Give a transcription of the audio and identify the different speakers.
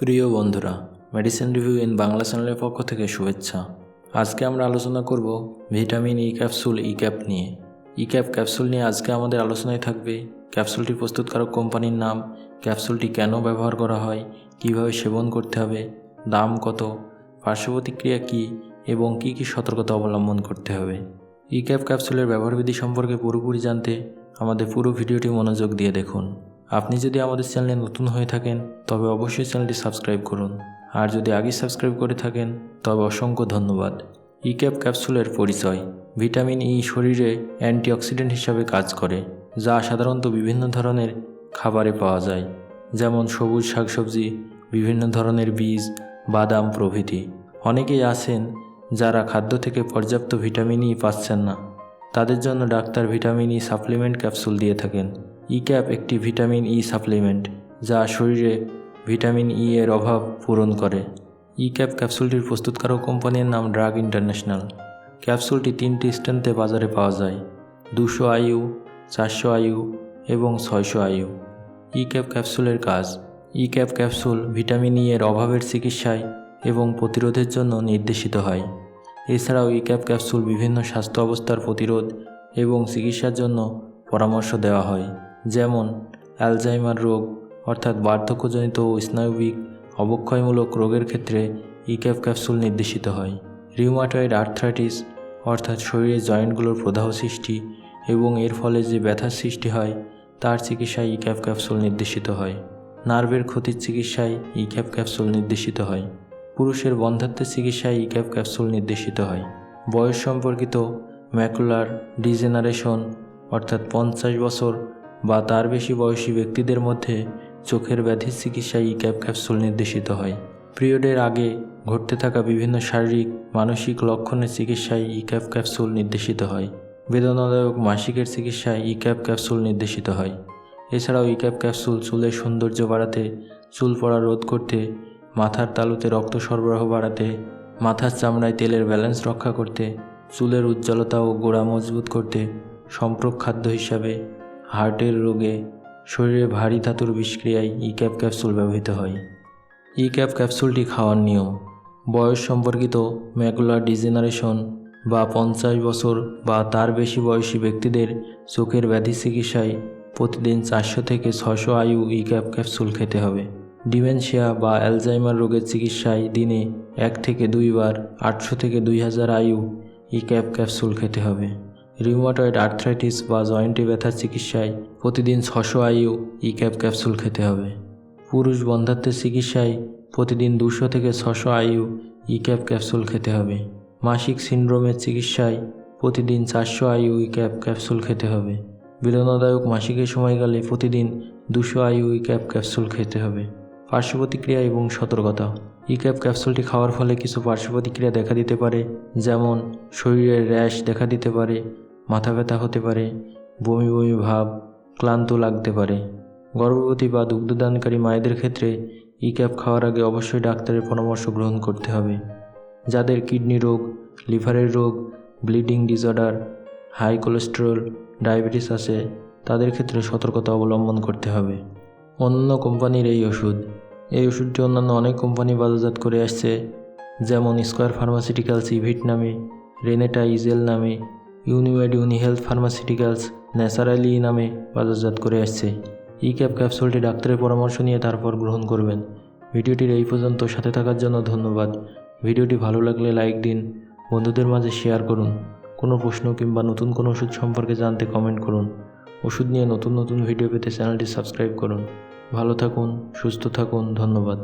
Speaker 1: প্রিয় বন্ধুরা medicine review in Bangla চ্যানেলের পক্ষ থেকে শুভেচ্ছা। আজকে আমরা আলোচনা করব vitamin E capsule E cap নিয়ে। ই ক্যাপ ক্যাপসুল নিয়ে আজকে আমাদের আলোচনায় থাকবে ক্যাপসুলটি প্রস্তুতকারক কোম্পানির নাম, ক্যাপসুলটি কেন ব্যবহার করা হয়, কীভাবে সেবন করতে হবে, দাম কত পার্শ্ব প্রতিক্রিয়া কী, এবং কী কী সতর্কতা অবলম্বন করতে হবে। ই ক্যাপ ক্যাপসুলের ব্যবহারবিধি সম্পর্কে পুরোপুরি জানতে আমাদের পুরো ভিডিওটি মনোযোগ দিয়ে দেখুন। আপনি যদি আমাদের চ্যানেলে নতুন হয়ে থাকেন, তবে অবশ্যই চ্যানেলটি সাবস্ক্রাইব করুন। আর যদি আগে সাবস্ক্রাইব করে থাকেন, তবে অসংখ্য ধন্যবাদ। ই ক্যাপ ক্যাপসুলের পরিচয়, ভিটামিন ই শরীরে অ্যান্টিঅক্সিডেন্ট হিসাবে কাজ করে, যা সাধারণত বিভিন্ন ধরনের খাবারে পাওয়া যায়, যেমন সবুজ শাকসবজি, বিভিন্ন ধরনের বীজ, বাদাম প্রভৃতি। অনেকেই আছেন যারা খাদ্য থেকে পর্যাপ্ত ভিটামিন ই পাচ্ছেন না। তাদের জন্য doctor vitamin E supplement capsule দিয়ে থাকেন। ই ক্যাপ একটি ভিটামিন ই সাপ্লিমেন্ট যা শরীরে ভিটামিন ই এর অভাব পূরণ করে। ই ক্যাপ ক্যাপসুলটির প্রস্তুতকারক কোম্পানির নাম ড্রাগ ইন্টারন্যাশনাল ক্যাপসুলটি তিনটি স্ট্যান্ডে বাজারে পাওয়া যায়, দুশো আইইউ, চারশো আইইউ এবং ছয়শো আইইউ। ই ক্যাপ ক্যাপসুলের কাজ E cap capsule vitamin E এর অভাবের চিকিৎসায় এবং প্রতিরোধের জন্য নির্দেশিত হয়। এছাড়াও ই ক্যাপ ক্যাপসুল বিভিন্ন স্বাস্থ্য অবস্থার প্রতিরোধ এবং চিকিৎসার জন্য পরামর্শ দেওয়া হয়। যেমন অ্যালজাইমার রোগ, অর্থাৎ বার্ধক্যজনিত ও স্নায়বিক অবক্ষয়মূলক রোগের ক্ষেত্রে ই ক্যাপ ক্যাপসুল নির্দেশিত হয়। রিউমাটয়েড আর্থ্রাইটিস, অর্থাৎ শরীরের জয়েন্টগুলোর প্রদাহ সৃষ্টি এবং এর ফলে যে ব্যথার সৃষ্টি হয়, তার চিকিৎসায় ই ক্যাপ ক্যাপসুল নির্দেশিত হয়। নার্ভের ক্ষতির চিকিৎসায় ই ক্যাপ ক্যাপসুল নির্দেশিত হয়। পুরুষের বন্ধাত্বের চিকিৎসায় ই ক্যাপ ক্যাপসুল নির্দেশিত হয়। বয়স সম্পর্কিত ম্যাকুলার ডিজেনারেশন, অর্থাৎ পঞ্চাশ বছর বা তার বেশি বয়সী ব্যক্তিদের মধ্যে চোখের ব্যাধির চিকিৎসায় ই ক্যাপ ক্যাপসুল নির্দেশিত হয়। পিরিয়ডের আগে ঘটতে থাকা বিভিন্ন শারীরিক, মানসিক লক্ষণের চিকিৎসায় ই ক্যাপ ক্যাপসুল নির্দেশিত হয়। বেদনাদায়ক মাসিকের চিকিৎসায় ই ক্যাপ ক্যাপসুল নির্দেশিত হয়। এছাড়াও ই ক্যাপ ক্যাপসুল চুলের সৌন্দর্য বাড়াতে, চুল পড়া রোধ করতে, মাথার তালুতে রক্ত সরবরাহ বাড়াতে, মাথার চামড়ায় তেলের ব্যালেন্স রক্ষা করতে, চুলের উজ্জ্বলতা ও গোড়া মজবুত করতে সম্পর্ক খাদ্য হিসাবে হার্টের রোগে শরীরে ভারী ধাতুর বিষক্রিয়ায় ই ক্যাপ ক্যাপসুল ব্যবহৃত হয়। ই ক্যাপ ক্যাপসুলটি খাওয়ার নিয়ম, বয়স সম্পর্কিত ম্যাকুলার ডিজেনারেশন বা পঞ্চাশ বছর বা তার বেশি বয়সী ব্যক্তিদের চোখের ব্যাধি চিকিৎসায় প্রতিদিন চারশো থেকে ছশো আয়ু ই ক্যাপ ক্যাপসুল খেতে হবে। ডিমেনশিয়া বা অ্যালজাইমার রোগের চিকিৎসায় দিনে এক থেকে দুইবার আটশো থেকে দুই হাজার আয়ু ই ক্যাপ ক্যাপসুল খেতে হবে। রিউমাটয়েড আর্থ্রাইটিস বা জয়েন্টে ব্যথার চিকিৎসায় প্রতিদিন ছশো আইইউ ই ক্যাপ ক্যাপসুল খেতে হবে। পুরুষ বন্ধাত্বের চিকিৎসায় প্রতিদিন দুশো থেকে ছশো আইইউ ই ক্যাপ ক্যাপসুল খেতে হবে। মাসিক সিন্ড্রোমের চিকিৎসায় প্রতিদিন চারশো আইইউ ই ক্যাপ ক্যাপসুল খেতে হবে। বেদনাদায়ক মাসিকের সময়কালে প্রতিদিন দুশো আইইউ ই ক্যাপ ক্যাপসুল খেতে হবে। পার্শ্বপ্রতিক্রিয়া এবং সতর্কতা। ই ক্যাপ ক্যাপসুলটি খাওয়ার ফলে কিছু পার্শ্ব প্রতিক্রিয়া দেখা দিতে পারে, যেমন শরীরের র্যাশ দেখা দিতে পারে মাথা ব্যথা হতে পারে, বমি বমি ভাব, ক্লান্ত লাগতে পারে। গর্ভবতী বা দুগ্ধদানকারী মায়েদের ক্ষেত্রে ই ক্যাপ খাওয়ার আগে অবশ্যই ডাক্তারের পরামর্শ গ্রহণ করতে হবে। যাদের কিডনি রোগ, লিভারের রোগ, bleeding disorder, high cholesterol, diabetes আছে, তাদের ক্ষেত্রে সতর্কতা অবলম্বন করতে হবে। অন্য কোম্পানির এই ওষুধ। এই ওষুধটি অন্যান্য অনেক কোম্পানি বাজারজাত করে আসছে, যেমন স্কোয়ার ফার্মাসিউটিক্যালস ইভিট নামে, রেনেটা ইজেল নামে ইউনিমেড ইউনি হেলথ ফার্মাসিউটিক্যালস ন্যাচারালি নামে বাজারজাত করে আসছে। ই ক্যাপ ক্যাপসুলটি ডাক্তারের পরামর্শ নিয়ে তারপর গ্রহণ করবেন। ভিডিওটির এই পর্যন্ত সাথে থাকার জন্য ধন্যবাদ। ভিডিওটি ভালো লাগলে লাইক দিন, বন্ধুদের মাঝে শেয়ার করুন। কোনো প্রশ্ন কিংবা নতুন কোনো ওষুধ সম্পর্কে জানতে কমেন্ট করুন। ওষুধ নিয়ে নতুন নতুন ভিডিও পেতে চ্যানেলটি সাবস্ক্রাইব করুন। ভালো থাকুন, সুস্থ থাকুন, ধন্যবাদ।